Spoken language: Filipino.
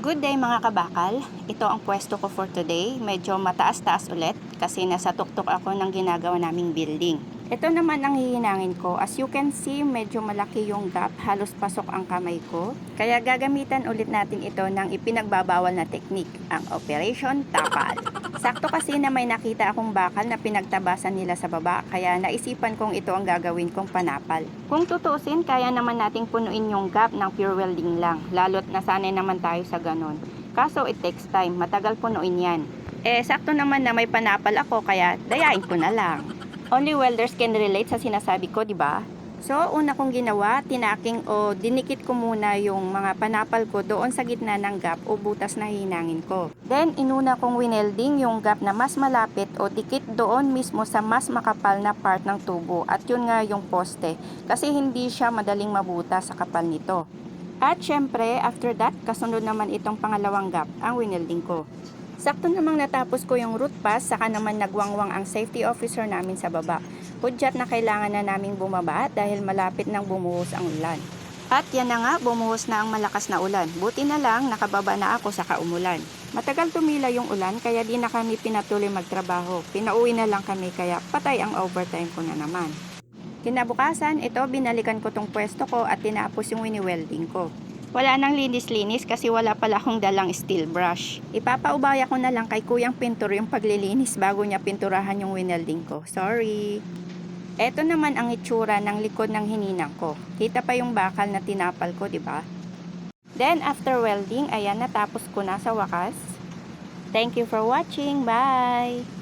Good day mga kabakal. Ito ang pwesto ko for today. Medyo mataas-taas ulit kasi nasa tuktok ako ng ginagawa naming building. Ito naman ang hihinangin ko. As you can see, medyo malaki yung gap. Halos pasok ang kamay ko. Kaya gagamitan ulit natin ito ng ipinagbabawal na technique, ang Operation Tapal. Sakto kasi na may nakita akong bakal na pinagtabasan nila sa baba, kaya naisipan kong ito ang gagawin kong panapal. Kung tutusin, kaya naman nating punuin yung gap ng pure welding lang, lalo't nasanay naman tayo sa ganon. Kaso it takes time, matagal punuin yan. Eh, sakto naman na may panapal ako, kaya dayain ko na lang. Only welders can relate sa sinasabi ko, di ba? So, una kong ginawa, tinaking o dinikit ko muna yung mga panapal ko doon sa gitna ng gap o butas na hinangin ko. Then, inuna kong winelding yung gap na mas malapit o dikit doon mismo sa mas makapal na part ng tubo. At yun nga yung poste, kasi hindi siya madaling mabuta sa kapal nito. At syempre, after that, kasunod naman itong pangalawang gap, ang winelding ko. Sakto namang natapos ko yung root pass, saka naman nagwangwang ang safety officer namin sa baba. Hudyat na kailangan na naming bumaba dahil malapit nang bumuhos ang ulan. At yan na nga, bumuhos na ang malakas na ulan. Buti na lang, nakababa na ako sa kaumulan. Matagal tumila yung ulan, kaya di na kami pinatuloy magtrabaho. Pinauwi na lang kami, kaya patay ang overtime ko na naman. Kinabukasan, ito binalikan ko tong pwesto ko at tinapos yung wini-welding ko. Wala nang linis-linis kasi wala pala akong dalang steel brush. Ipapaubaya ko na lang kay Kuyang Pintor yung paglilinis bago niya pinturahan yung winelding ko. Sorry. Ito naman ang itsura ng likod ng hininang ko. Kita pa yung bakal na tinapal ko, di ba? Then after welding, ayan natapos ko na sa wakas. Thank you for watching. Bye!